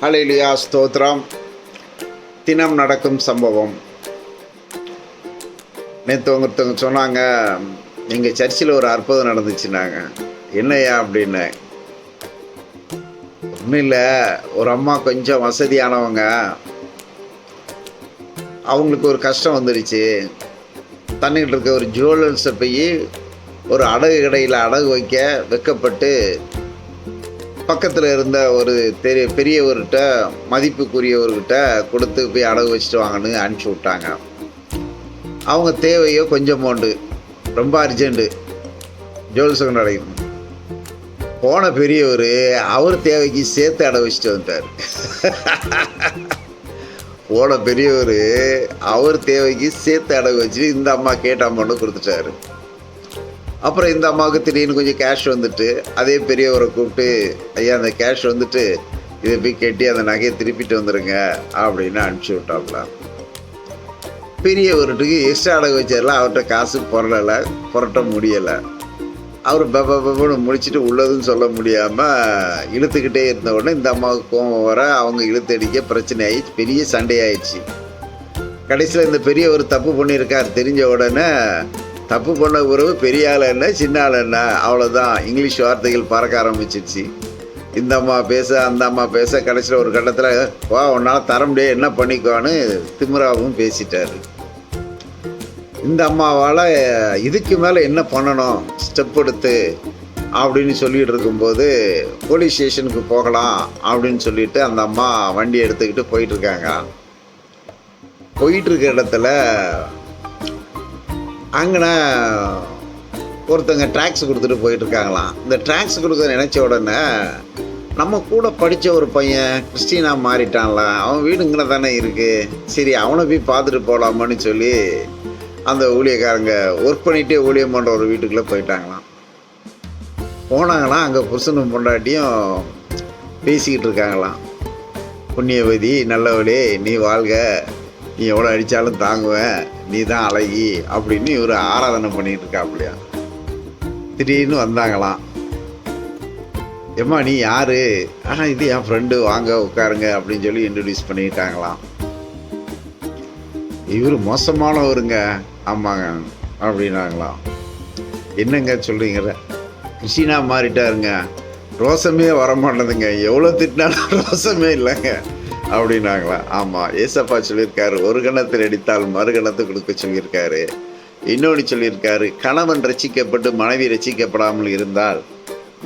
ஹalleluya ஸ்தோத்ராம். தினம் நடக்கும் சம்பவம். நேற்று ஒருத்தவங்க சொன்னாங்க எங்கள் சர்ச்சில் ஒரு அற்புதம் நடந்துச்சுன்னாங்க. என்னையா அப்படின்னு? ஒன்றும் இல்லை. ஒரு அம்மா கொஞ்சம் வசதியானவங்க. அவங்களுக்கு ஒரு கஷ்டம் வந்துடுச்சு தன்னிகிட்ட இருக்க ஒரு ஜுவல்லர்ஸை போய் ஒரு அடகு கடையில் அடகு வைக்க வெக்கப்பட்டு பக்கத்தில் இருந்த ஒரு பெரிய பெரியவர்கிட்ட மதிப்புக்குரியவர்கிட்ட கொடுத்து போய் அடகு வச்சுட்டு வாங்கன்னு அனுப்பிச்சி விட்டாங்க. அவங்க தேவையோ கொஞ்சம் அமௌண்ட்டு ரொம்ப அர்ஜென்ட்டு ஜுவல்ஸ் கடைக்கு போன பெரியவர் அவர் தேவைக்கு சேர்த்து அடகு வச்சுட்டு வந்துட்டார். போன பெரியவர் அவர் தேவைக்கு சேர்த்து அடகு வச்சுட்டு இந்த அம்மா கேட்ட அமௌண்ட்டு கொடுத்துட்டாரு. அப்புறம் இந்த அம்மாவுக்கு திடீர்னு கொஞ்சம் கேஷ் வந்துட்டு அதே பெரியவரை கூப்பிட்டு ஐயா அந்த கேஷ் வந்துட்டு இதை போய் கட்டி அந்த நகையை திருப்பிட்டு வந்துடுங்க அப்படின்னு அனுப்பிச்சி விட்டாப்லாம் பெரியவர்கிட்ட எக்ஸ்ட்ரா அடகு வச்சார்ல அவர்கிட்ட காசு புரளலை புரட்ட முடியலை. அவர் பப பபன்னு முடிச்சுட்டு உள்ளதுன்னு சொல்ல முடியாமல் இழுத்துக்கிட்டே இருந்த உடனே இந்த அம்மாவுக்கு கோவம் வர அவங்க இழுத்தடிக்க பிரச்சனை ஆயிடுச்சு பெரிய சண்டை ஆயிடுச்சு கடைசியில் இந்த பெரியவர் தப்பு பண்ணியிருக்கார் தெரிஞ்ச உடனே தப்பு பண்ண உறவு பெரிய ஆள் என்ன சின்ன ஆள் என்ன? அவ்வளோதான் இங்கிலீஷ் வார்த்தைகள் பறக்க ஆரம்பிச்சிருச்சு. இந்த அம்மா பேச அந்த அம்மா பேச கடைசியில் ஒரு கட்டத்தில் வா உன்னால் தர முடியாது என்ன பண்ணிக்கோன்னு திமிராவும் பேசிட்டாரு. இந்த அம்மாவால் இதுக்கு மேலே என்ன பண்ணணும்? ஸ்டெப் எடுத்து அப்படின்னு சொல்லிகிட்டு இருக்கும்போது போலீஸ் ஸ்டேஷனுக்கு போகலாம் அப்படின்னு சொல்லிட்டு அந்த அம்மா வண்டி எடுத்துக்கிட்டு போயிட்டுருக்காங்க போயிட்டுருக்க இடத்துல அங்கன ஒருத்தங்க ட்ராக்ஸ் கொடுத்துட்டு போயிட்டுருக்காங்களாம். இந்த ட்ராக்ஸ் கொடுக்க நினச்ச உடனே நம்ம கூட படித்த ஒரு பையன் கிறிஸ்டினா மாறிட்டான்ல அவன் வீடு இங்கே தானே இருக்குது சரி அவனை போய் பார்த்துட்டு போகலாமான்னு சொல்லி அந்த ஊழியக்காரங்க ஒர்க் பண்ணிகிட்டே ஊழியம் பண்ணுற ஒரு வீட்டுக்குள்ளே போயிட்டாங்களாம். போனாங்களாம் அங்கே புருஷனும் பொண்டாட்டியும் பேசிக்கிட்டு இருக்காங்களாம். புண்ணியவதி நல்லவளே நீ வாழ்க. நீ எவ்வளோ அடித்தாலும் தாங்குவேன். நீ தான் அழகி அப்படின்னு இவர் ஆராதனை பண்ணிட்டு இருக்காப்புலையா? திடீர்னு வந்தாங்களாம். எம்மா நீ யாரு? ஆனால் இது என் ஃப்ரெண்டு வாங்க உட்காருங்க அப்படின்னு சொல்லி இன்ட்ரடியூஸ் பண்ணிட்டாங்களாம். இவர் மோசமானவருங்க. ஆமாங்க அப்படின்னாங்களாம். என்னங்க சொல்கிறீங்க கிருஷ்ணா மாறிட்டாருங்க. ரோசமே வர மாட்டேதுங்க எவ்வளோ திட்டினாலும் ரோசமே இல்லைங்க. அப்படின்னாங்களா? ஆமாம் ஏசப்பா சொல்லியிருக்காரு ஒரு கணத்தில் அடித்தால் மறு கணத்தை கொடுக்க சொல்லியிருக்காரு. இன்னொன்று சொல்லியிருக்காரு கணவன் ரசிக்கப்பட்டு மனைவி ரட்சிக்கப்படாமல் இருந்தால்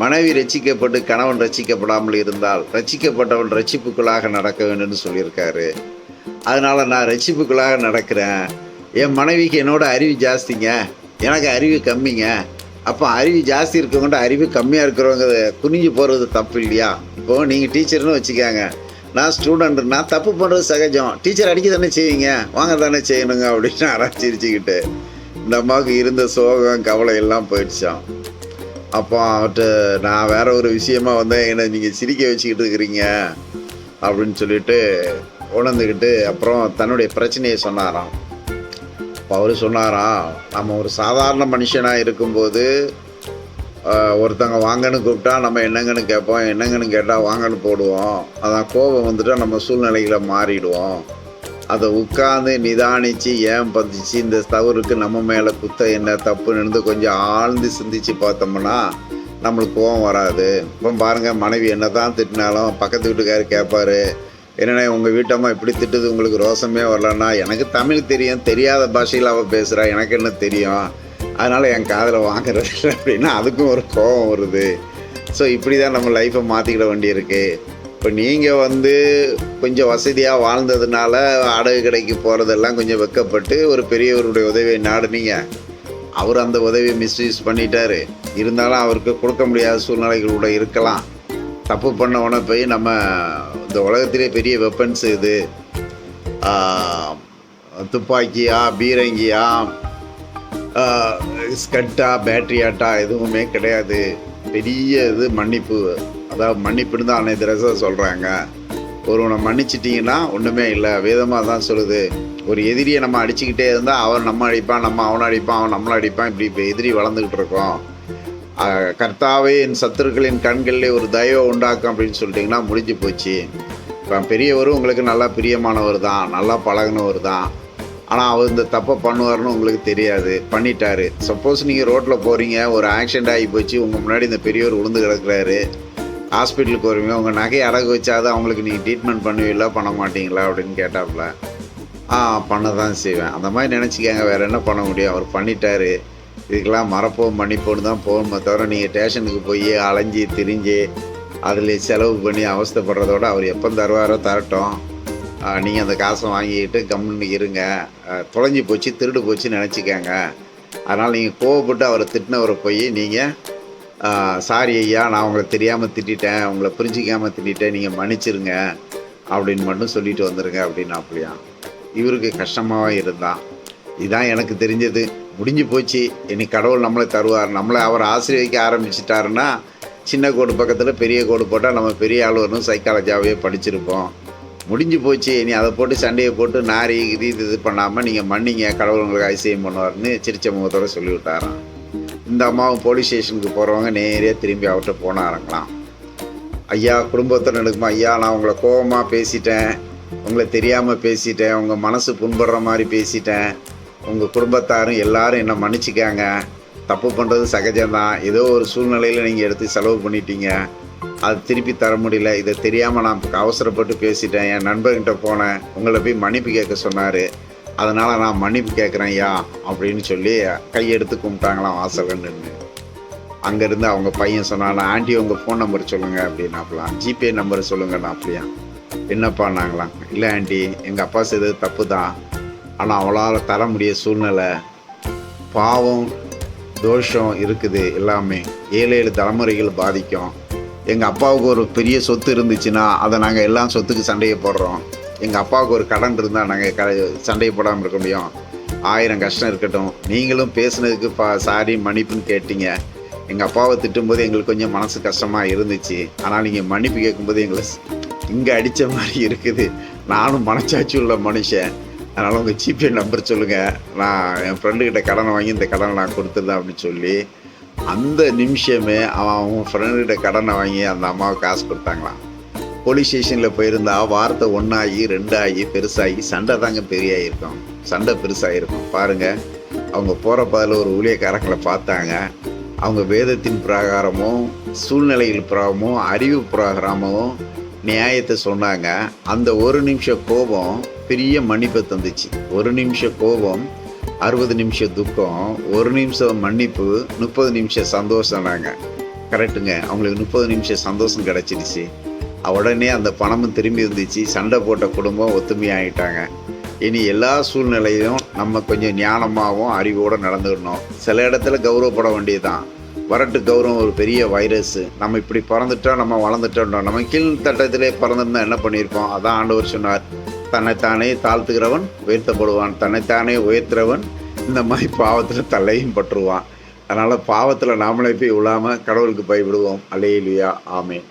மனைவி ரசிக்கப்பட்டு கணவன் ரசிக்கப்படாமல் இருந்தால் ரசிக்கப்பட்டவன் ரட்சிப்புக்குள்ளாக நடக்க வேண்டும்னு சொல்லியிருக்காரு. அதனால் நான் ரட்சிப்புக்குள்ளாக நடக்கிறேன். என் மனைவிக்கு என்னோட அறிவு ஜாஸ்திங்க. எனக்கு அறிவு கம்மிங்க. அப்போ அறிவு ஜாஸ்தி இருக்கவங்கள்ட்ட அறிவு கம்மியாக இருக்கிறவங்க குனிஞ்சு போகிறது தப்பு இல்லையா? இப்போது நீங்கள் டீச்சர்னு வச்சுக்காங்க. நான் ஸ்டூடெண்ட்னா தப்பு பண்ணுறது சகஜம். டீச்சர் அடிக்க தானே செய்வீங்க? வாங்க தானே செய்யணுங்க அப்படின்னு யாராவது இந்த அம்மாவுக்கு இருந்த சோகம் கவலை எல்லாம் போயிடுச்சான் அப்போ அவர்கிட்ட நான் வேற ஒரு விஷயமா வந்தேன் என்னை நீங்கள் சிரிக்க வச்சுக்கிட்டு இருக்கிறீங்க அப்படின்னு சொல்லிட்டு உணர்ந்துக்கிட்டு அப்புறம் தன்னுடைய பிரச்சனையை சொன்னாராம். அப்போ அவர் சொன்னாராம் நம்ம ஒரு சாதாரண மனுஷனாக இருக்கும்போது ஒருத்தங்க வாங்கன்னு கூப்பிட்டா நம்ம என்னங்கன்னு கேட்போம் என்னங்கன்னு கேட்டால் வாங்கன்னு போடுவோம். அதான் கோபம் வந்துட்டால் நம்ம சூழ்நிலைகளை மாறிடுவோம். அதை உட்காந்து நிதானித்து ஏன் பதிச்சு இந்த தவறுக்கு நம்ம மேலே குத்த என்ன தப்புன்னு கொஞ்சம் ஆழ்ந்து சிந்திச்சு பார்த்தோம்னா நம்மளுக்கு கோவம் வராது. இப்போ பாருங்கள் மனைவி என்ன தான் திட்டினாலும் பக்கத்து வீட்டுக்காரர் கேட்பாரு என்னென்ன உங்கள் வீட்டம்மா இப்படி திட்டுது உங்களுக்கு ரோசமே வரலன்னா எனக்கு தமிழ் தெரியும் தெரியாத பாஷையில் அவள் பேசுகிறா எனக்கு என்ன தெரியும்? அதனால் என் காதில் வாங்குறது இல்லை அப்படின்னா அதுக்கும் ஒரு கோபம் வருது. ஸோ இப்படி தான் நம்ம லைஃப்பை மாற்றிக்கிட வேண்டியிருக்கு இப்போ நீங்கள் வந்து கொஞ்சம் வசதியாக வாழ்ந்ததுனால அடகு கடைக்கு போகிறதெல்லாம் கொஞ்சம் வெக்கப்பட்டு ஒரு பெரியவருடைய உதவியை நாடுனீங்க. அவர் அந்த உதவியை மிஸ்யூஸ் பண்ணிட்டார். இருந்தாலும் அவருக்கு கொடுக்க முடியாத சூழ்நிலைகள் கூட இருக்கலாம். தப்பு பண்ணவன போய் நம்ம இந்த உலகத்திலே பெரிய வெப்பன்ஸ் இது. துப்பாக்கியா பீரங்கியா ஸ்கட்டா பேட்ரியாட்டா ஆட்டா எதுவுமே கிடையாது. பெரிய இது மன்னிப்பு. அதாவது மன்னிப்புன்னு தான் அன்னை தெரசா சொல்கிறாங்க ஒருவனை மன்னிச்சிட்டிங்கன்னா ஒன்றுமே இல்லை. வேதமாக தான் சொல்லுது. ஒரு எதிரியை நம்ம அடிச்சுக்கிட்டே இருந்தால் அவன் நம்ம அடிப்பான் நம்ம அவனை அடிப்பான் அவன் நம்மளை அடிப்பான். இப்படி இப்போ எதிரி வளர்ந்துக்கிட்டு இருக்கோம். கர்த்தாவே என் சத்துருக்களின் கண்களிலே ஒரு தயவை உண்டாக்கும் அப்படின்னு சொல்லிட்டிங்கன்னா முடிஞ்சு போச்சு. இப்போ பெரியவரும் உங்களுக்கு நல்லா பிரியமானவர் தான் நல்லா பழகுனவர் தான். ஆனால் அவர் இந்த தப்பை பண்ணுவார்னு உங்களுக்கு தெரியாது. பண்ணிட்டாரு. சப்போஸ் நீங்கள் ரோட்டில் போகிறீங்க ஒரு ஆக்சிடென்ட் ஆகி போச்சு உங்கள் முன்னாடி இந்த பெரியவர் விழுந்து கிடக்குறாரு. ஹாஸ்பிட்டலுக்கு வருவீங்க உங்கள் நகையை அடகு வச்சாது அவங்களுக்கு நீங்கள் ட்ரீட்மெண்ட் பண்ணுவீங்களா பண்ண மாட்டீங்களா அப்படின்னு கேட்டாப்புல ஆ பண்ண தான் செய்வேன். அந்த மாதிரி நினச்சிக்கங்க வேறு என்ன பண்ண முடியும்? அவர் பண்ணிட்டாரு. இதுக்கெல்லாம் மறப்போம் மன்னிப்போன்னு தான் போகணுமே தவிர நீங்கள் ஸ்டேஷனுக்கு போய் அலைஞ்சி திரிஞ்சு அதில் செலவு பண்ணி அவஸ்தப்படுறதோட அவர் எப்போ தருவாரோ தரட்டும். நீங்கள் அந்த காசை வாங்கிக்கிட்டு கம்முன்னு இருங்க. தொலைஞ்சி போச்சு திருடு போச்சு நினச்சிக்கங்க. அதனால் நீங்கள் கோவப்பட்டு அவரை திட்டினவரை போய் நீங்கள் சாரி ஐயா நான் உங்களை தெரியாமல் திட்டேன் உங்களை புரிஞ்சிக்காமல் திட்டேன் நீங்கள் மன்னிச்சிருங்க. அப்படின்னு மட்டும் சொல்லிட்டு வந்துடுங்க அப்படின்னு அப்படியா இவருக்கு கஷ்டமாக இருந்தான். இதுதான் எனக்கு தெரிஞ்சது. முடிஞ்சு போச்சு. இனி கடவுள் நம்மளை தருவார். நம்மளை அவர் ஆசிரியக்க ஆரம்பிச்சிட்டாருன்னா சின்ன கோடு பக்கத்தில் பெரிய கோடு போட்டால் நம்ம பெரிய ஆளுவரும் சைக்காலஜியாகவே படிச்சிருப்போம். முடிஞ்சு போச்சு. நீ அதை போட்டு சண்டையை போட்டு நாரி இது இது இது பண்ணாமல் நீங்கள் மன்னிங்க கடவுள் உங்களுக்கு அதிசயம் பண்ணுவார்னு சிரிச்ச முகத்தோட சொல்லிவிட்டாராம். இந்த அம்மாவும் போலீஸ் ஸ்டேஷனுக்கு போகிறவங்க நேரே திரும்பி அவர்கிட்ட போனாருங்களாம் ஐயா குடும்பத்தில் நடக்குமா ஐயா நான் உங்களை கோபமாக பேசிட்டேன். உங்களை தெரியாமல் பேசிட்டேன். உங்கள் மனசு புண்படுற மாதிரி பேசிட்டேன். உங்கள் குடும்பத்தாரும் எல்லாரும் என்னை மன்னிச்சிக்காங்க. தப்பு பண்ணுறது சகஜம்தான். ஏதோ ஒரு சூழ்நிலையில் நீங்கள் எடுத்து செலவு பண்ணிட்டீங்க. அது திருப்பி தர முடியல. இதை தெரியாமல் நான் அவசரப்பட்டு பேசிட்டேன். என் நண்பர்கிட்ட போனேன். உங்களை போய் மன்னிப்பு கேட்க சொன்னார். அதனால் நான் மன்னிப்பு கேட்குறேன் ஐயா அப்படின்னு சொல்லி கையெடுத்து கும்பிட்டாங்களாம் வாசல்ல நின்று. அங்கேருந்து அவங்க பையன் சொன்னான் ஆண்டி உங்கள் ஃபோன் நம்பர் சொல்லுங்கள் அப்படின்னாப்பலாம் ஜிபே நம்பர் சொல்லுங்கண்ணா அப்படியா என்னப்பா? நாங்களாம். இல்லை ஆண்டி எங்கள் அப்பா செய்தது தப்பு தான் ஆனால் அவளால் தர முடிய சூழ்நிலை. பாவம் தோஷம் இருக்குது எல்லாமே. ஏழு ஏழு தலைமுறைகள் பாதிக்கும். எங்கள் அப்பாவுக்கு ஒரு பெரிய சொத்து இருந்துச்சுன்னா அதை நாங்கள் எல்லாம் சொத்துக்கு சண்டையை போடுறோம். எங்கள் அப்பாவுக்கு ஒரு கடன் இருந்தால் நாங்கள் க சண்டையை போடாமல் இருக்க முடியும். ஆயிரம் கஷ்டம் இருக்கட்டும். நீங்களும் பேசுனதுக்கு பா சாரி மன்னிப்புன்னு கேட்டீங்க. எங்கள் அப்பாவை திட்டும்போது எங்களுக்கு கொஞ்சம் மனசு கஷ்டமாக இருந்துச்சு. ஆனால் நீங்கள் மன்னிப்பு கேட்கும்போது எங்களை இங்கே அடித்த மாதிரி இருக்குது. நானும் மனச்சாட்சி உள்ள மனுஷன். அதனால் உங்கள் ஜிபே நம்பர் சொல்லுங்கள் நான் என் ஃப்ரெண்டுக்கிட்ட கடனை வாங்கி இந்த கடனை நான் கொடுத்துருந்தேன் அப்படின்னு சொல்லி அந்த நிமிஷமே அவன் அவன் ஃப்ரெண்டுகிட்ட கடனை வாங்கி அந்த அம்மாவை காசு கொடுத்தாங்களாம் போலீஸ் ஸ்டேஷனில் போயிருந்தா வார்த்தை ஒன்றாகி ரெண்டாகி பெருசாகி சண்டை தாங்க பெரியாயிருக்கும். சண்டை பெருசாகிருக்கும் பாருங்கள் அவங்க போகிற பாதையில் ஒரு ஊழியக்காரங்களை பார்த்தாங்க. அவங்க வேதத்தின் பிரகாரமும் சூழ்நிலைகள் பிரகாரமும் அறிவு பிரகாரமும் நியாயத்தை சொன்னாங்க. அந்த ஒரு நிமிஷம் கோபம் பெரிய மன்னிப்பை தந்துச்சு. ஒரு நிமிஷம் கோபம் அறுபது நிமிஷம் துக்கம் ஒரு நிமிஷம் மன்னிப்பு முப்பது நிமிஷம் சந்தோஷம்னாங்க. கரெக்டுங்க அவங்களுக்கு முப்பது நிமிஷம் சந்தோஷம் கிடச்சிடுச்சு உடனே அந்த பணமும் திரும்பி இருந்துச்சு. சண்டை போட்ட குடும்பம் ஒத்துமையாகிட்டாங்க இனி எல்லா சூழ்நிலையிலும் நம்ம கொஞ்சம் ஞானமாகவும் அறிவோடு நடந்துக்கணும் சில இடத்துல கௌரவப்பட வேண்டியதுதான். வரட்டு கௌரவம் ஒரு பெரிய வைரஸ் நம்ம இப்படி பிறந்துட்டோம் நம்ம வளர்ந்துட்டோம் நம்ம கீழ் தட்டத்திலே பிறந்திருந்தா என்ன பண்ணியிருப்போம்? அதான் ஆண்டவர் சொன்னார். தன்னைத்தானே தாழ்த்துகிறவன் உயர்த்தப்படுவான். தன்னைத்தானே உயர்த்துறவன் இந்த மாதிரி பாவத்தில் தலையும் பற்றுவான். அதனால் பாவத்தில் நாமளே போய் விழாமல் கடவுளுக்கு பயப்படுவோம். அலையிலியா ஆமேன்.